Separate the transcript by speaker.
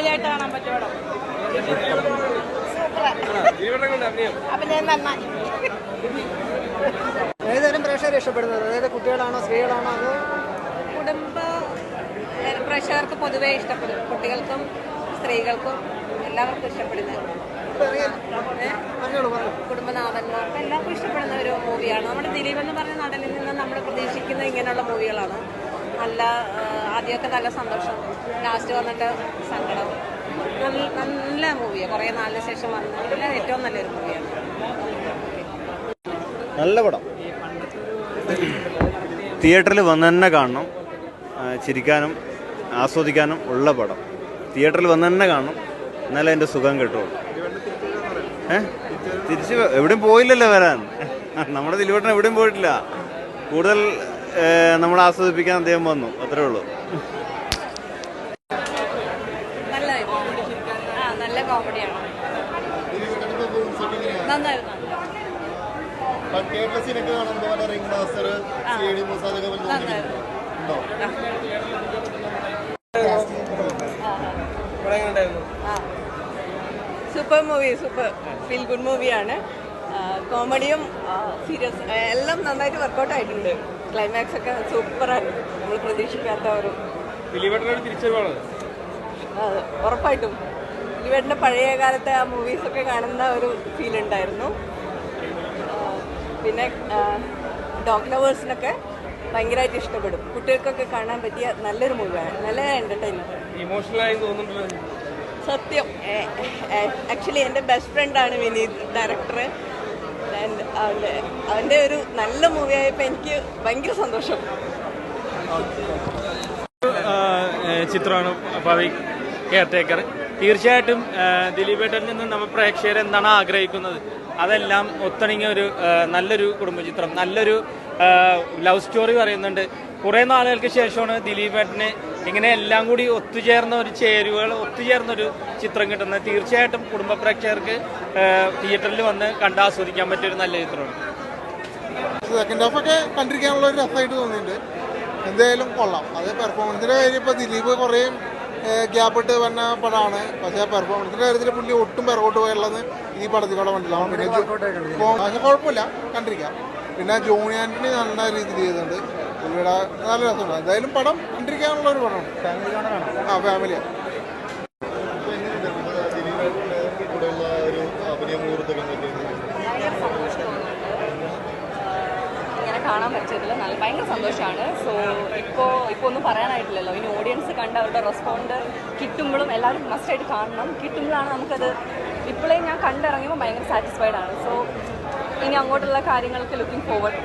Speaker 1: Family ആയിട്ട് കാണാൻ പറ്റും അപ്പൊ അഭിനയം നന്നായി
Speaker 2: ഏതുതരം പ്രേക്ഷകരെ ഇഷ്ടപ്പെടുന്നത്? അതായത് കുട്ടികളാണോ സ്ത്രീകളാണോ അതോ?
Speaker 1: കുടുംബ പ്രേക്ഷകർക്ക് പൊതുവെ ഇഷ്ടപ്പെടും. കുട്ടികൾക്കും സ്ത്രീകൾക്കും എല്ലാവർക്കും ഇഷ്ടപ്പെടുന്നത്. കുടുംബനാഥന്മാർക്ക് എല്ലാവർക്കും ഇഷ്ടപ്പെടുന്ന ഒരു മൂവിയാണ് നമ്മുടെ ദിലീപ് എന്ന് പറഞ്ഞ നടനിൽ നിന്ന് നമ്മൾ പ്രതീക്ഷിക്കുന്ന ഇങ്ങനെയുള്ള മൂവികളാണ് നല്ല ആദ്യമൊക്കെ നല്ല സന്തോഷം. ലാസ്റ്റ് വന്നിട്ട് സങ്കടം. നല്ല മൂവിയാണ് കുറേ നാളിന് ശേഷം വന്ന ഏറ്റവും നല്ലൊരു മൂവിയാണ്
Speaker 3: നല്ല പടം. തിയേറ്ററിൽ വന്ന് തന്നെ കാണണം ചിരിക്കാനും ആസ്വദിക്കാനും ഉള്ള പടം. തിയേറ്ററിൽ വന്ന് തന്നെ കാണണം. എന്നാലേ അതിന്റെ സുഖം കിട്ടുള്ളൂ. ഏഹ് തിരിച്ച് എവിടെയും പോയില്ലല്ലോ വരാൻ. നമ്മുടെ തിരുവട്ടൻ എവിടെയും പോയിട്ടില്ല. കൂടുതൽ ഏ, നമ്മളെ ആസ്വദിപ്പിക്കാൻ അദ്ദേഹം വന്നു. അത്രേ ഉള്ളൂ.
Speaker 1: നല്ല കോമഡിയാണ് super movie super. Feel good മൂവിയാണ് കോമഡിയും സീരിയസ് എല്ലാം നന്നായിട്ട് വർക്കൗട്ട് ആയിട്ടുണ്ട്. ക്ലൈമാക്സ് ഒക്കെ സൂപ്പറാണ് നമ്മൾ പ്രതീക്ഷിക്കാത്ത ഒരു ഉറപ്പായിട്ടും. ദിലീപേട്ടന്റെ പഴയ കാലത്തെ ആ മൂവീസൊക്കെ കാണുന്ന ഒരു ഫീൽ ഉണ്ടായിരുന്നു. പിന്നെ ഡോഗ് ലവേഴ്സിനൊക്കെ ഭയങ്കരമായിട്ട് ഇഷ്ടപ്പെടും. കുട്ടികൾക്കൊക്കെ കാണാൻ പറ്റിയ നല്ലൊരു മൂവിയാണ്. നല്ല
Speaker 4: എന്റർടൈൻമെന്റ്
Speaker 1: സത്യം. ആക്ച്വലി എന്റെ ബെസ്റ്റ് ഫ്രണ്ടാണ് വിനീത് ഡയറക്ടർ അവന്റെ അവന്റെ ഒരു നല്ല മൂവി ആയപ്പോൾ എനിക്ക് ഭയങ്കര സന്തോഷം.
Speaker 4: ചിത്രമാണ് പവിക് കെയർടേക്കർ. തീർച്ചയായിട്ടും ദിലീപേട്ടൻ നിന്ന് നമ്മൾ പ്രേക്ഷകർ എന്താണ് ആഗ്രഹിക്കുന്നത്? അതെല്ലാം ഒത്തിണങ്ങിയ ഒരു നല്ലൊരു കുടുംബചിത്രം നല്ലൊരു ലവ് സ്റ്റോറി പറയുന്നുണ്ട്. കുറേ നാളുകൾക്ക് ശേഷമാണ് ദിലീപേട്ടന് ഇങ്ങനെ എല്ലാം കൂടി ഒത്തുചേർന്ന ഒരു ചേരുവകൾ ഒത്തുചേർന്ന ഒരു ചിത്രം കിട്ടുന്നത്. തീർച്ചയായിട്ടും കുടുംബ പ്രേക്ഷകർക്ക് തിയേറ്ററിൽ വന്ന് കണ്ട് ആസ്വദിക്കാൻ പറ്റിയൊരു നല്ല ചിത്രമാണ്.
Speaker 5: സെക്കൻഡ് ഹാഫ് ഒക്കെ കണ്ടിരിക്കാനുള്ള ഒരു രസമായിട്ട് തോന്നിയിട്ടുണ്ട്. എന്തായാലും കൊള്ളാം. അത് പെർഫോമൻസിന്റെ കാര്യം ഇപ്പൊ ദിലീപ് കുറേ ഗ്യാപ്പ് ഇട്ട് വന്ന പടമാണ്. പക്ഷേ പെർഫോമൻസിന്റെ കാര്യത്തിൽ പുള്ളി ഒട്ടും പിറകോട്ട് പോയുള്ളത് ഈ പടത്തിൽ കൂടെ മനസ്സിലാവും പിന്നെ കുഴപ്പമില്ല. കണ്ടിരിക്കാം. പിന്നെ ജോണി ആന്റണി നല്ല രീതിയിൽ ചെയ്തിട്ടുണ്ട്. പുള്ളിയുടെ നല്ല രസമാണ്. എന്തായാലും പടം കണ്ടിരിക്കാനുള്ള ഒരു പടമാണ്. ആ ഫാമിലിയാണ്
Speaker 1: കാണാൻ പറ്റിയതിൽ നല്ല ഭയങ്കര സന്തോഷമാണ്. സോ ഇപ്പോൾ ഇപ്പോൾ ഒന്നും പറയാനായിട്ടില്ലല്ലോ. ഇനി ഓഡിയൻസ് കണ്ട് അവരുടെ റെസ്പോണ്ട് കിട്ടുമ്പോഴും എല്ലാവരും മസ്റ്റായിട്ട് കാണണം. കിട്ടുമ്പോഴാണ് നമുക്കത് ഇപ്പോഴേ ഞാൻ കണ്ടിറങ്ങിയപ്പോൾ ഭയങ്കര സാറ്റിസ്ഫൈഡ് ആണ്. സോ ഇനി അങ്ങോട്ടുള്ള കാര്യങ്ങൾക്ക് ലുക്കിംഗ് ഫോർവേഡ്